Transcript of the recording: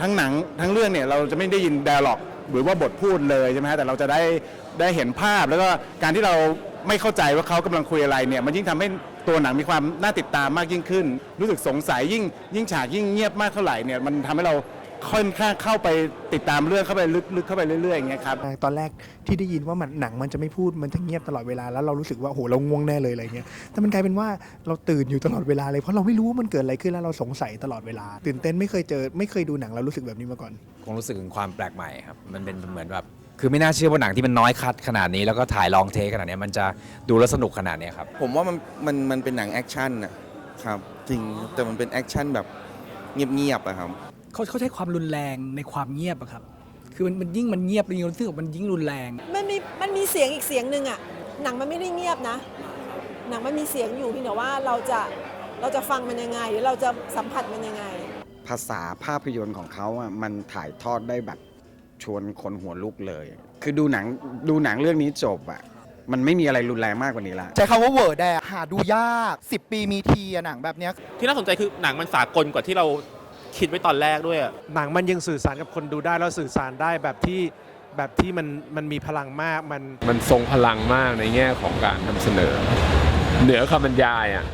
ทั้งหนังทั้งเรื่องเนี่ยเราจะไม่ได้ยิน d ด a l ล็อกหรือว่าบทพูดเลยใช่ไหมฮะแต่เราจะได้ได้เห็นภาพ แล้วก็การที่เราไม่เข้าใจว่าเขากำลังคุยอะไรเนี่ยมันยิ่งทำให้ตัวหนังมีความน่าติดตามมากยิ่งขึ้น รู้สึกสงสัยยิ่งยิ่งฉากยิ่งเงียบมากเท่าไหร่เนี่ยมันทำให้เรา ค่อนข้างเข้าไปติดตามเรื่องเข้าไปลึกๆเข้าไปเรื่อยๆอย่างเงี้ยครับตอนแรกที่ได้ยินว่ามันหนังมันจะไม่พูดมันจะเงียบตลอดเวลาแล้วเรารู้สึกว่าโอ้โหเราง่วงแน่เลยอะไรเงี้ยแต่มันกลายเป็นว่าเราตื่นอยู่ตลอดเวลาเลยเพราะเราไม่รู้ว่ามันเกิดอะไรขึ้นแล้วเราสงสัยตลอดเวลา ตื่นเต้นไม่เคยเจอไม่เคยดูหนังแล้วรู้สึกแบบนี้มาก่อน คงรู้สึกถึงความแปลกใหม่ครับมันเป็นเหมือนแบบคือไม่น่าเชื่อว่าหนังที่มันน้อยคัดขนาดนี้แล้วก็ถ่ายลองเทคขนาดนี้มันจะดูแล้วสนุกขนาดนี้ครับผมว่ามันมันมันเป็นหนังแอคชั่นนะครับจริงแต่มันเป็นแอคชั่นแบบเงียบๆอะครับ เขาเขาใช้ความรุนแรงในความเงียบอะครับ คือมันมันยิ่งมันเงียบยิ่งรู้สึกว่ามันยิ่งรุนแรง มันมีมันมีเสียงอีกเสียงหนึ่งอะหนังมันไม่ได้เงียบนะ หนังมันมีเสียงอยู่เพียงแต่ว่าเราจะเราจะฟังมันยังไง หรือเราจะสัมผัสมันยังไง ภาษาภาพยนตร์ของเขาอะมันถ่ายทอดได้แบบชวนคนหัวลุกเลย คือดูหนังดูหนังเรื่องนี้จบอะมันไม่มีอะไรรุนแรงมากกว่านี้ละใช้คำว่าเวอร์แดหาดูยาก 10 ปีมีทีอะหนังแบบเนี้ย ที่น่าสนใจคือหนังมันสากลกว่าที่เรา คิดไว้ตอนแรกด้วยอะหนังมันยังสื่อสารกับคนดูได้แล้วสื่อสารได้แบบที่แบบที่มันมันมีพลังมากมัน มันทรงพลังมากในแง่ของการนำเสนอ เหนือคำบรรยายอะ